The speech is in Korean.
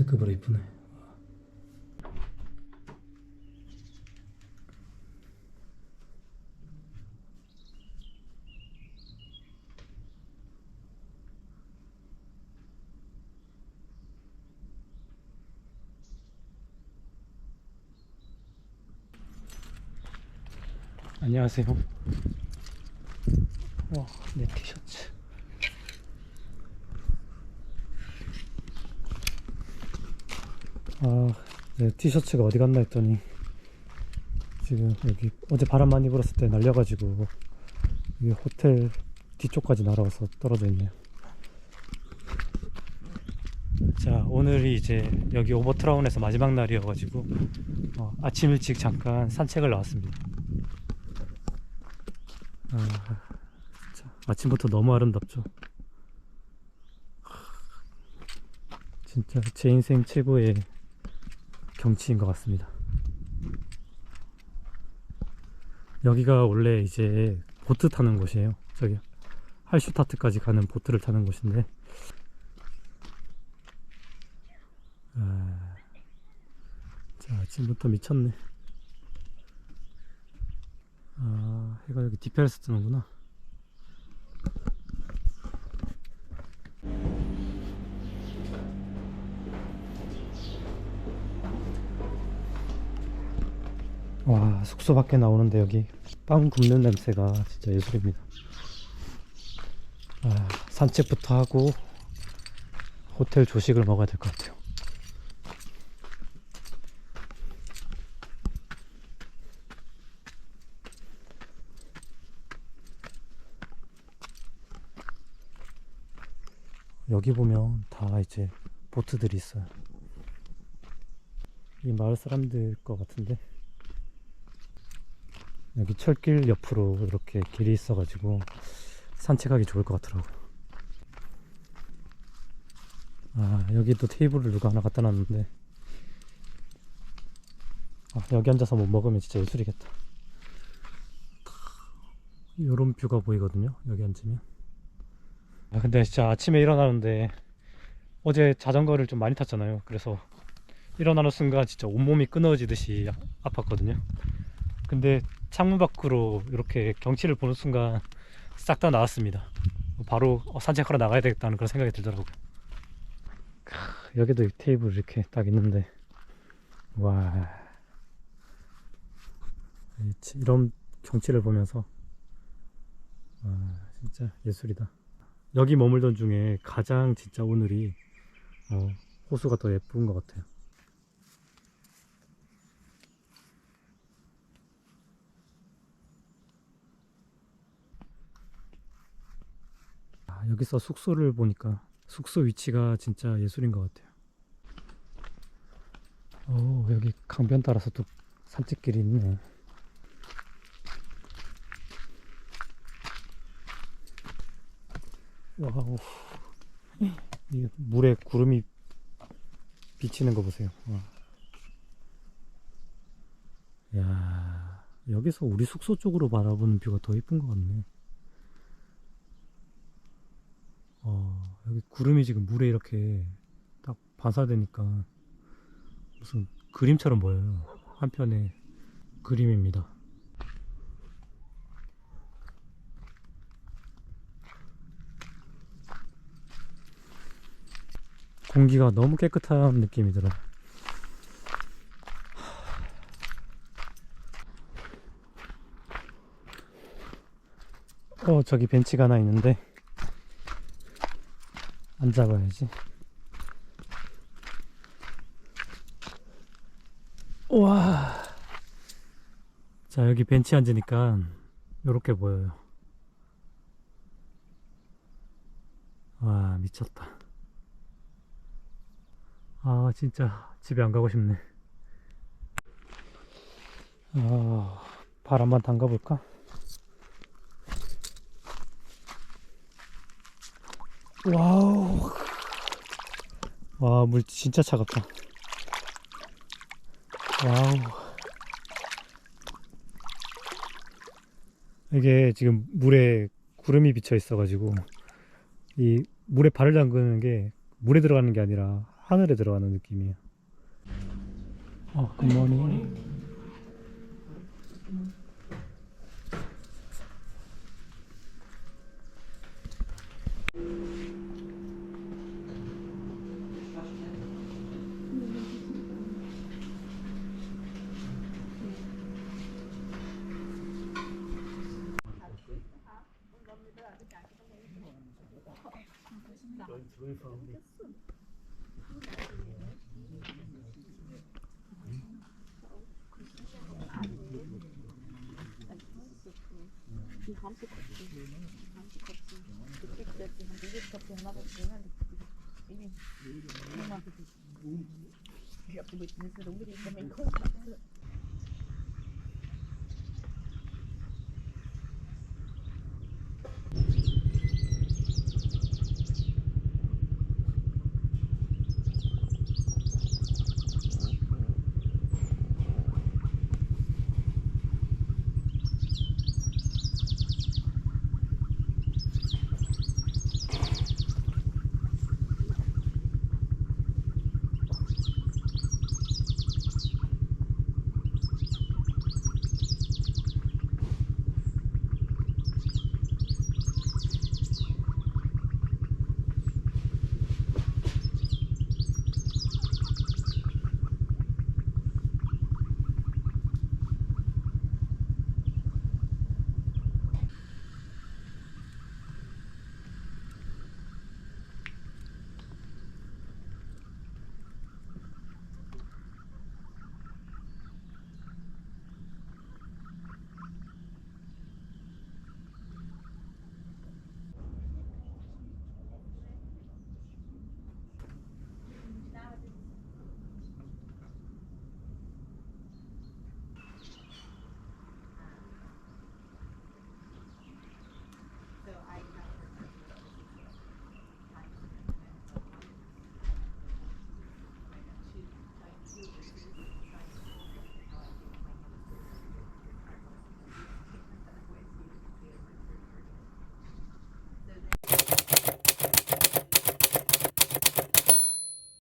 역대급으로 이쁘네. 안녕하세요. 와, 내 티셔츠. 아, 내 티셔츠가 어디 갔나 했더니 지금 여기 어제 바람 많이 불었을 때 날려가지고 이 호텔 뒤쪽까지 날아와서 떨어져 있네요. 자, 오늘이 이제 여기 오버트라운에서 마지막 날이어가지고 어, 아침 일찍 잠깐 산책을 나왔습니다. 아, 아침부터 너무 아름답죠. 진짜 제 인생 최고의 경치인 것 같습니다. 여기가 원래 이제 보트 타는 곳이에요. 저기 할슈타트까지 가는 보트를 타는 곳인데, 아, 자 아침부터 미쳤네. 아 해가 여기 뒤편에서 뜨는구나. 와 숙소 밖에 나오는데 여기 빵 굽는 냄새가 진짜 예술입니다. 아, 산책부터 하고 호텔 조식을 먹어야 될 것 같아요. 여기 보면 다 이제 보트들이 있어요. 이 마을 사람들 것 같은데 여기 철길 옆으로 이렇게 길이 있어가지고 산책하기 좋을 것 같더라고요. 아, 여기도 테이블을 누가 하나 갖다 놨는데, 아, 여기 앉아서 뭐 먹으면 진짜 예술이겠다. 요런 뷰가 보이거든요. 여기 앉으면. 아, 근데 진짜 아침에 일어나는데, 어제 자전거를 좀 많이 탔잖아요. 그래서 일어나는 순간 진짜 온몸이 끊어지듯이 아- 아팠거든요. 근데 창문 밖으로 이렇게 경치를 보는 순간 싹 다 나왔습니다. 바로 어, 산책하러 나가야 되겠다는 그런 생각이 들더라고요. 크, 여기도 이 테이블 이렇게 딱 있는데 와 이- 이런 경치를 보면서 와 진짜 예술이다. 여기 머물던 중에 가장 진짜 오늘이 어, 호수가 더 예쁜 것 같아요. 아, 여기서 숙소를 보니까 숙소 위치가 진짜 예술인 것 같아요. 오, 여기 강변 따라서 또 산책길이 있네. 와우. 이 물에 구름이 비치는 거 보세요. 와. 야, 여기서 우리 숙소 쪽으로 바라보는 뷰가 더 이쁜 것 같네. 어, 여기 구름이 지금 물에 이렇게 딱 반사되니까 무슨 그림처럼 보여요. 한편의 그림입니다. 공기가 너무 깨끗한 느낌이 들어요. 어, 저기 벤치가 하나 있는데 앉아봐야지. 와. 자, 여기 벤치 앉으니까 이렇게 보여요. 와, 미쳤다. 아, 진짜 집에 안 가고 싶네. 아, 발 한번 담가 볼까? 와우. 와, 물 진짜 차갑다. 와우. 이게 지금 물에 구름이 비쳐 있어가지고, 이 물에 발을 담그는 게 물에 들어가는 게 아니라 하늘에 들어가는 느낌이에요. 어, 굿모닝. Reformé. Die haben sie kotzen. Die haben Ich habe.